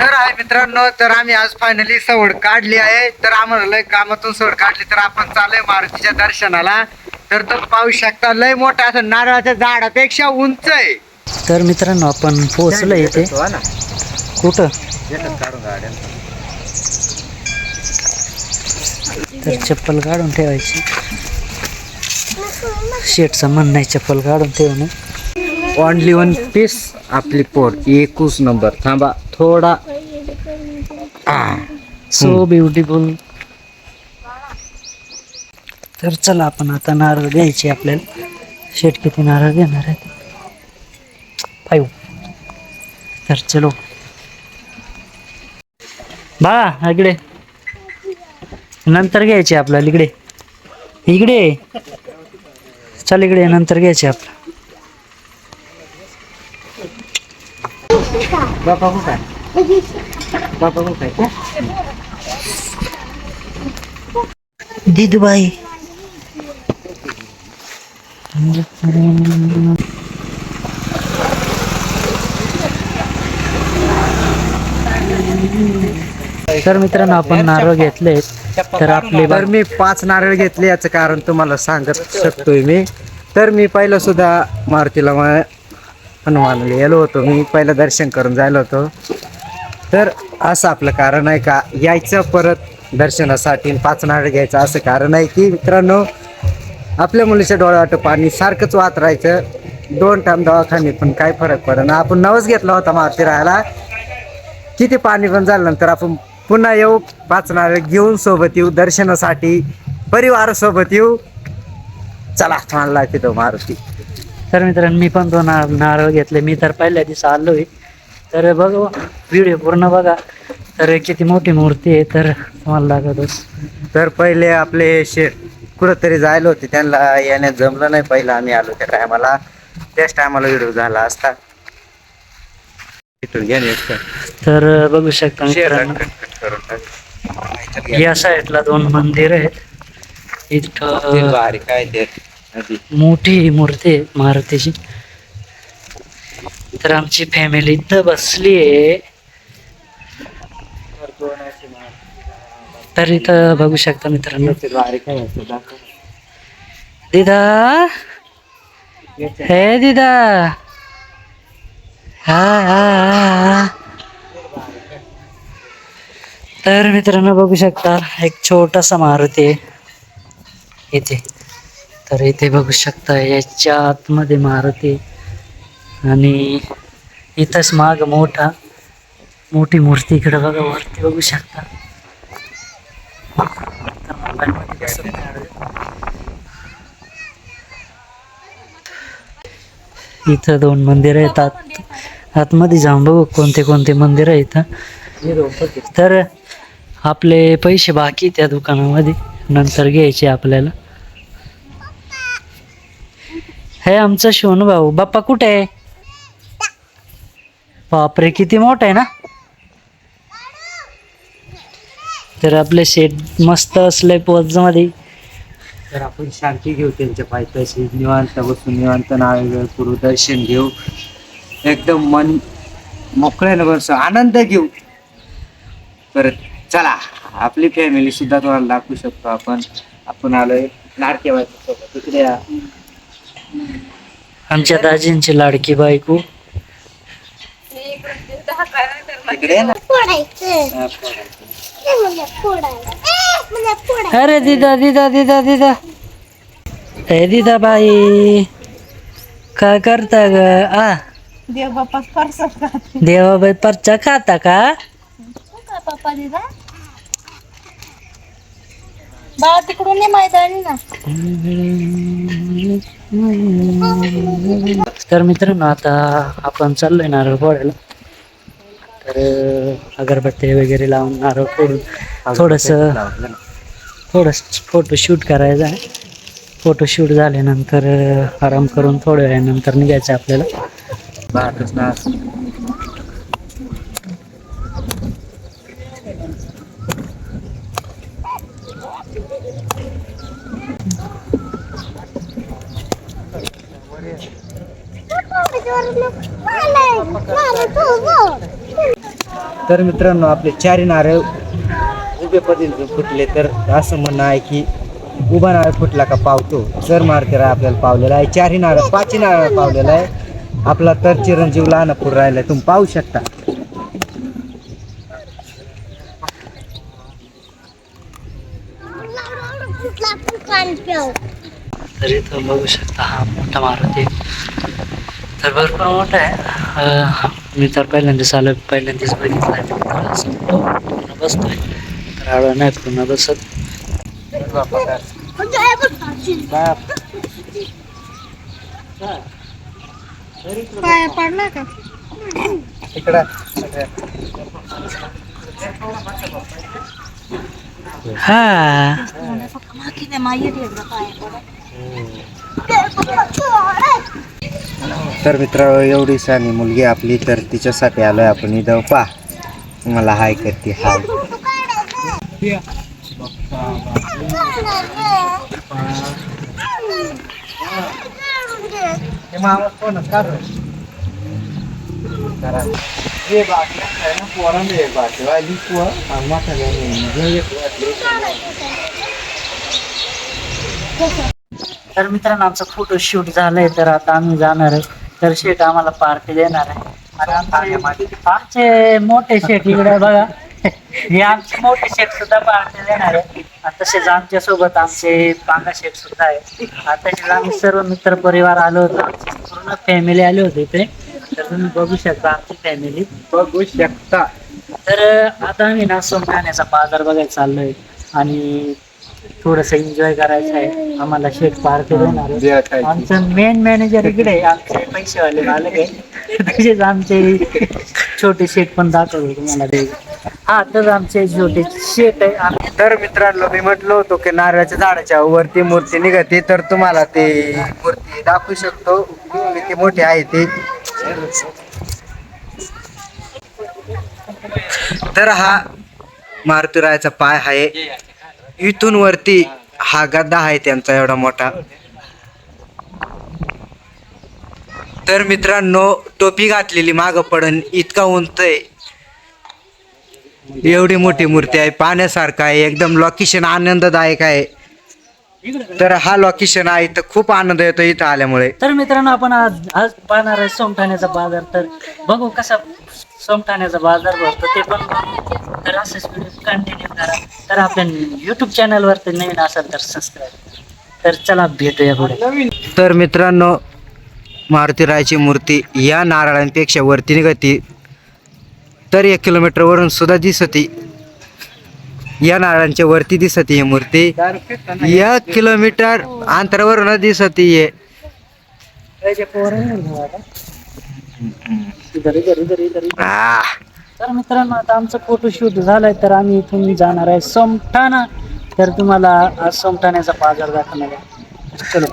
तर आहे मित्रांनो तर आम्ही आज फायनली सवड काढली आहे. तर आम्हाला लय कामातून सवड काढली तर आपण चाललोय मारुतीच्या दर्शनाला. तर तो पाहू शकता लय मोठा असं नारळाच्या झाडापेक्षा उंच आहे. तर मित्रांनो आपण पोहोचलो इथे. कुठं? तर चप्पल काढून ठेवायची. शेटचं म्हणणं आहे चप्पल काढून ठेवणं. ओनली वन पीस आपली पोर एकूच नंबर थांबा. थोडा. सो ब्युटिफुल तर चला आपण आता नारळ घ्यायचे आपल्याला. शेट किती नारळ घेणार आहे फाईव्ह तर चलो. बाळा इकडे. नंतर घ्यायचे आपल्याला इकडे. इकडे. चल इकडे नंतर घ्यायचे आपलं आहे दिदूबाई तर मित्रांनो आपण नारळ घेतले तर आपले तर मी पाच नारळ घेतले याचं कारण तुम्हाला सांगत शकतोय मी. तर मी पहिलं सुद्धा मारुतीला मा- हनुमानला गेलो होतो. मी पहिलं दर्शन करून जायला होतो. तर असं आपलं कारण आहे का? यायचं परत दर्शनासाठी पाच नारळ घ्यायचं असं कारण आहे की मित्रांनो आपल्या मुलीच्या डोळ्यावाटं पाणी सारखंच वाहत राहायचं. दोन टाइम दवाखाने पण काय फरक पडेना आपण नवस घेतला होता मारुती राहायला. किती पाणी पण झाल्यानंतर आपण पुन्हा येऊ पाच नारळ घेऊन सोबत येऊ दर्शनासाठी परिवारासोबत येऊ. चला मला तिथं मारुती. तर मित्रांनो मी पण दोन नारळ नारळ घेतले. मी तर पहिल्या दिवस आलोय. तर बघ व्हिडिओ पूर्ण बघा. तर किती मोठी मूर्ती आहे तर तुम्हाला दाखवतोस तर पहिले आपले शेठ कुठंतरी जायला होते. त्यांना येण्यात जमलं नाही. पहिलं आम्ही आलो त्या टायमाला. त्याच टायमाला व्हिडिओ झाला असता. तिथून घ्या ना एक तर. बघू शकता शेअर मित्रांनो. कट कट करून टाक. या साईडला दोन मंदिर आहेत. इथं भारी काय ते. मोठी मूर्ती आहे मारुतीची तर आमची फॅमिली इथं बसली आहे तर इथं बघू शकता मित्रांनो. दिदा। हे दिदा। हा हा, हा। तर मित्रांनो बघू शकता एक छोटासा मारुती आहे. इथे. तर इथे बघू शकता याच्या आतमध्ये मारुती आणि इथंच माग मोठा मोठी मूर्ती इकडे बघा वरती बघू शकता. इथं दोन मंदिर आहेत. आत आतमध्ये जाऊन बघू कोणते कोणते मंदिर आहे इथं तर आपले पैसे बाकी त्या दुकानामध्ये. नंतर घ्यायचे आपल्याला. हे आमचा शिवण भाऊ. बाप्पा कुठे आहे? बापरे किती मोठा आहे ना? तर आपले शेट मस्त असले मध्ये तर आपण शांती घेऊ त्यांच्या पायथ्याशी. निवांत बसून निवांत नावे करू दर्शन घेऊ. एकदम मन मोकळ्यानं बस आनंद घेऊ. परत चला आपली फॅमिली सुद्धा तुम्हाला दाखवू शकतो आपण. आपण आलोय नारकेवाच्या सोबत. तिकडे या. आमच्या दाजींची लाडकी बायको. हा, अरे दिदा दिदा दिदा दिदा. ए दिदा बाई काय करता ग? आ? देव देवाबाई परचा खाता का? पप्पा दिदा बाळा तिकडून मैदानी ना. तर मित्रांनो आता आपण चाललोय नारळ फोडायला. तर अगरबत्ती वगैरे लावून नारळ फोडून थोडस. थोडस फोटो शूट करायचा आहे. फोटो शूट झाल्यानंतर आराम करून थोड्या वेळानंतर निघायचं आपल्याला बाहेरच ना. तर मित्रांनो आपले चारी नारळ उभे पद्धतीने फुटले तर असं म्हणणं आहे की उभा नारळ फुटला का पावतो? चर मारतेरा आपल्याला पावलेला आहे. चारही नारळ पाचही नारळ पावलेला आहे. आपला तर चिरंजीव लहानपूर राहिला तुम्ही पाहू शकता. तर इथं बघू शकता हा मोठा मारुती. तर भरपूर मोठा आहे. मी तर पहिल्यांदाच आलो पहिल्यांदाच बघितला आहे तर असं पूर्ण बसतोय तर आडवा नाही पूर्ण बसत पाया पडला का इकडं हा मागे मागे एकदा पाया पडा तर मित्र एवढी सानी मुलगी आपली तर तिच्यासाठी आलोय आपण. इथं पा मला हाय करते हाय. तर मित्रांनो आमचं फोटो शूट झालंय तर आता आम्ही जाणार आहे. तर शेट आम्हाला पार्टी देणार आहे. आणि आमचे मोठे शेट इकडे बघा. हे आमचे मोठे शेट सुद्धा पार्टी देणार आहे. तसेच आमच्यासोबत आमचे पांगा शेट सुद्धा आहे तसेच आम्ही सर्व मित्र परिवार आलो होतो. पूर्ण फॅमिली आली होती इथे तर तुम्ही बघू शकता आमची फॅमिली बघू शकता. तर आता आम्ही ना सोमठाण्याचा बाजार बघायला चाललोय. आणि थोडस एन्जॉय करायचं आहे. आम्हाला शेट पार्टी देणार आहे. आमचं मेन मॅनेजर इकडे आहे, आमचे पैसेवाले मालक आहे. तसेच आमचे छोटे शेट पण दाखवतो तुम्हाला. ते हा तर आमचे छोटे शेट आहे. आम्ही तर मित्रांनो मी म्हटलो होतो की नारळाच्या झाडाच्या वरती मूर्ती निघते तर तुम्हाला ते मूर्ती दाखवू शकतो. किती मोठी आहे ती. तर हा मारुतीरायाचा पाय आहे. इथून वरती हा गद्दा आहे त्यांचा एवढा मोठा. तर मित्रांनो टोपी घातलेली माग पडन इतका उंच आहे. एवढी मोठी मूर्ती आहे पाण्यासारखं आहे एकदम लोकेशन आनंददायक आहे. तर हा लोकेशन आहे तर खूप आनंद येतो इथं आल्यामुळे. तर मित्रांनो आपण आज आज पाहणार आहे सोमठाण्याचा बाजार. तर बघू कसा सोमठाण्याचा बाजार भरतो ते पण. तर असेच व्हिडिओ कंटिन्यू करा. तर आपल्या युट्यूब चॅनलवर तर नवीन असेल तर सबस्क्राईब तर चला भेटूया पुढे. तर मित्रांनो मारुतीरायाची मूर्ती या नारळांपेक्षा वरती निघती तर एक किलोमीटर वरून सुद्धा दिसती. या नारळांच्या वरती दिसती ही मूर्ती. एक किलोमीटर अंतरावरून दिसती आहे इधर इधर इधर इधर इधर. आ, तर मित्रांनो आता आमचं फोटोशूट झालाय तर आम्ही इथून जाणार आहे सोमठाणा. तर तुम्हाला आज सोमठाण्याचा बाजार दाखवणार आहे. चलो.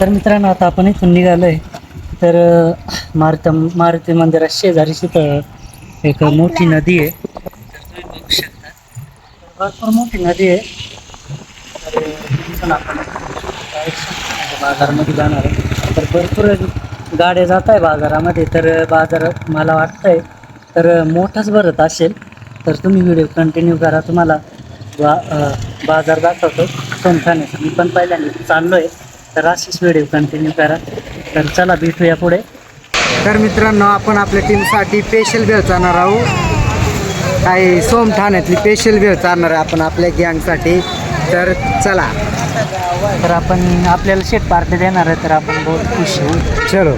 तर मित्रांनो आता आपण इथून निघालोय. तर अं, मारुती मारुती मंदिरात शेजारी तिथं एक मोठी नदी आहे. तर तुम्ही बघू शकता. भरपूर मोठी नदी आहे. तर इथून आपण direct सोमठाण्याच्या बाजारामध्ये जाणार आहे. तर भरपूर गाड्या जात आहे बाजारामध्ये तर बाजार मला वाटतंय तर मोठाच भरत असेल तर तुम्ही व्हिडिओ कंटिन्यू करा तुम्हाला. बा बाजार दाखवतो सोमठाण्याचा मी पण पहिल्यांदा चाललो आहे तर अशीच व्हिडिओ कंटिन्यू करा. तर चला भेटूया पुढे. तर मित्रांनो आपण आपल्या टीमसाठी स्पेशल वेळ चालणार आहोत. काही सोमठाण्यातली स्पेशल वेळ चालणार आहे आपण आपल्या गँगसाठी तर चला. तर आपण आपल्याला शेट पार्टी देणार आहे तर आपण बहुत खुश होऊ. चलो.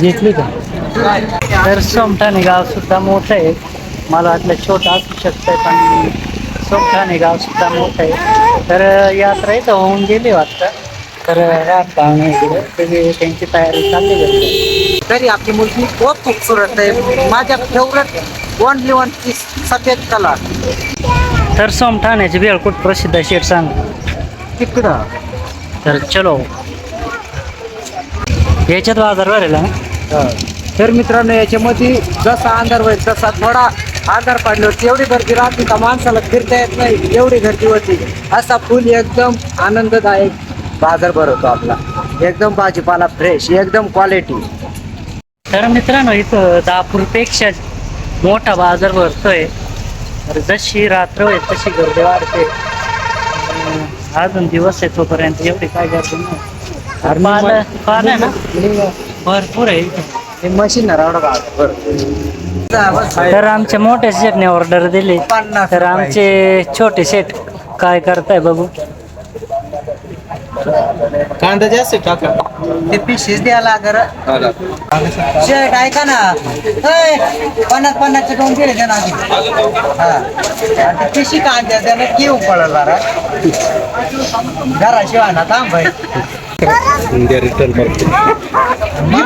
घेतली का तर. सोमठाणे गाव सुद्धा मोठं आहे. मला वाटलं छोटं असू शकतंय पण सोमठाणे गाव सुद्धा मोठं आहे. तर यात्रा इथं होऊन गेली वाटतं. तर रात पाहुणे इकडे त्याची त्यांची तयारी चालली तरी आपली मुलगी बहुत खूपसूरत आहे. माझ्या फेवरेट ओनली वन पीस सफेद कलर तर सोमठाण्याची भेळ कुठ प्रसिद्ध आहे शेट सांग. तिकडं. तर चलो. याच्यात बाजार भरेल ना? तर मित्रांनो याच्यामध्ये जसा अंधार होईल तसा थोडा अंधार पडल्यावरती एवढी गर्दी राहते का माणसाला फिरता येत नाही एवढी गर्दी होती. असा फुल एकदम आनंददायक बाजार भरवतो आपला. एकदम भाजीपाला फ्रेश एकदम क्वालिटी तर मित्रांनो इथं दहापूरपेक्षा मोठा बाजार भरतोय. तर जशी रात्र होईल तशी गर्दी वाढते. अजून दिवस आहे तोपर्यंत एवढी काय गर्दी नाही. पालं पालं आहे ना? भरपूर आहे. मशीन तर आमच्या मोठ्या शेटने ऑर्डर दिली. तर आमचे छोटे शेट काय करताय बघू. कांदा जास्त टाका ते पिशीच द्यायला कर शेट ऐका ना ऐ, पन्नास पन्नासचे दोन आधी. हा. आणि ते पिशी कांद्या त्यानं घेऊन पडलं जरा. घराशिवाय ना थांब भाई रिटर्न करतो. मी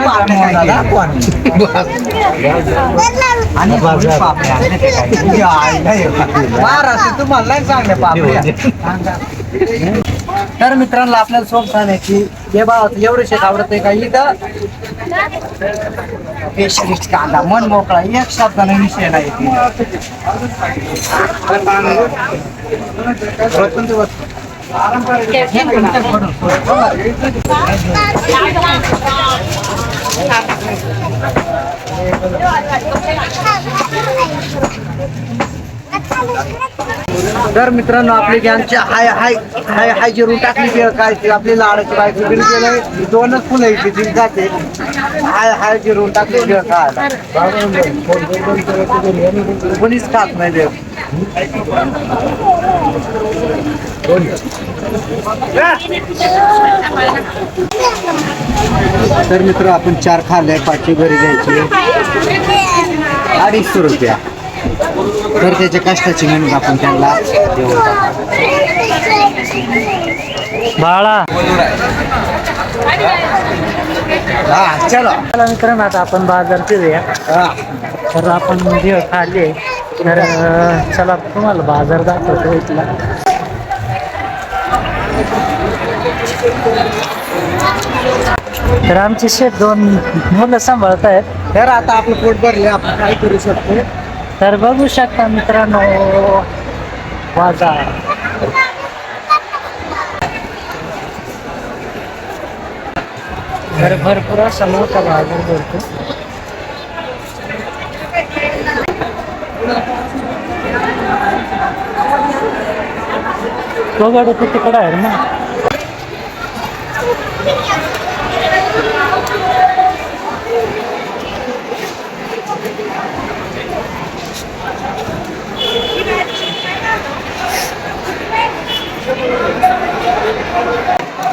आणि भरपूर पापड्या आणले ते काय. तुझ्या आईला हे. महाराष्ट्र तुम्हाला नाही चांगल्या पापड्या तर मित्रांनो आपल्याला सोप सांगायची हे बा एवढं शेत आवडत आहे का इथं? पेशलिस्ट कांदा मन मोकळा एक शब्दाने विषय नाही. तर मित्रांनो आपली गॅंगची हाय हाय हाय हाय जी रूट टाकली की काय ती आपली लाडाची बायको बिल केलंय ही दोनच फुलं आहे ती जाते. हाय हाय जी रूट टाकली की खायला कोणीच खात नाही देव. तर मित्र आपण चार खाल्ले पाचशे घरी घ्यायची अडीचशे रुपया. तर त्याच्या कष्टाची मेहनत आपण त्यांना देऊ बाळा. हा चलो. मित्रांनो आता आपण बाजार फिरूया. तर आपण भेळ खाल्ली तर चला तुम्हाला बाजार दाखवतो इथला. तर आमचे शेत दोन मुलं सांभाळत आहेत. तर आता आपलं पोट भरले आपण काय करू शकतो? तर बघू शकता मित्रांनो बाजार. तर भरपूर असा मोठा बाजार भरतो. तो गाडी तिकडे आहे ना.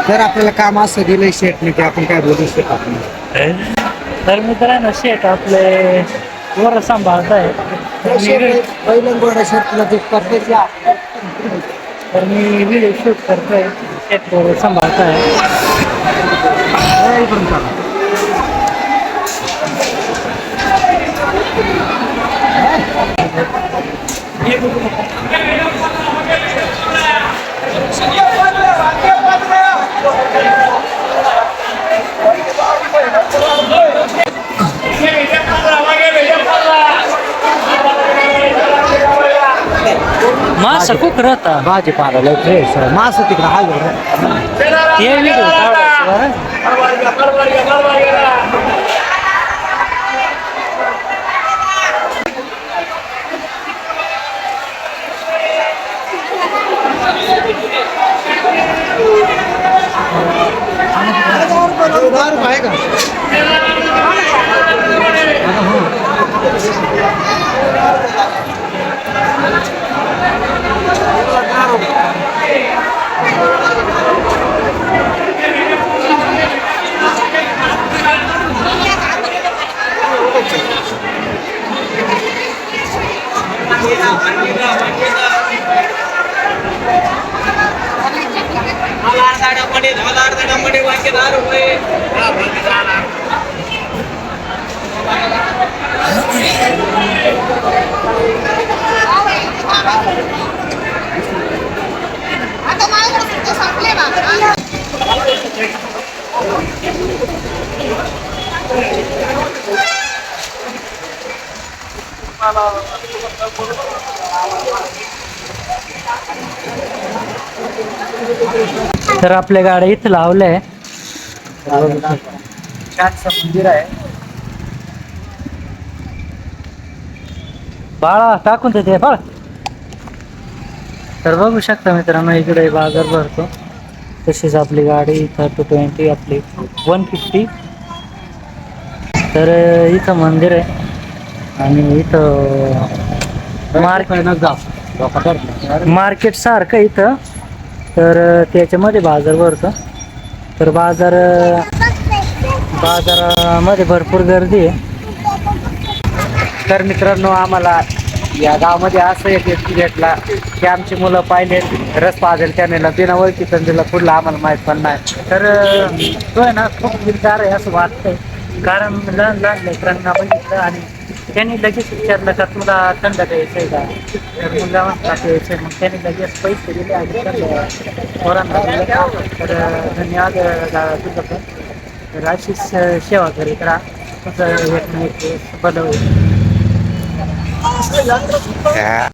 तर आपल्याला काम असं दिलंय शेटने की आपण काय बोलू शकत नाही. तर मित्रांनो शेट आपले वर सांभाळत आहे पहिल्यांदा शेटला जे करते तर मी व्हिडिओ शूट करतोय शेट वर सांभाळत आहे मासा खूप राहता भाजीपाला लय फ्रेश आहे मासं तिकडं हाय ते व्हिडिओ. आहे का आता तर आपल्या गाड्या इथं लावल्या मंदिर आहे. बाळा टाकून देते बाळ. तर बघू शकता मित्रांनो इकडे बाजार भरतो. तशीच आपली गाडी थर्टी ट्वेंटी आपली वन फिफ्टी. तर इथं मंदिर आहे. आणि इथं मार्केट मार्केट सारखं इथं. तर त्याच्यामध्ये बाजार भरतो. तर बाजार बाजारामध्ये भरपूर गर्दी आहे. तर मित्रांनो आम्हाला या गावामध्ये असं एक व्यक्ती भेटला की आमची मुलं पाहिले रस पाजेल त्याने बिना ओळखी दिला पुढला आम्हाला माहीत पण नाही. तर तो आहे ना खूप विचार आहे असं वाटतंय. कारण लहान लहान लेकरांना बघितलं आणि त्यांनी लगेच विचारलं का तुला थंड द्यायचंय का? तर मुलगा म्हणता द्यायचंय मग त्यांनी लगेच पैसे दिले आणि पोरांना दिले. तर धन्यवाद तुझं पण. तर अशीच सेवा करीत राहा तुझं एक ना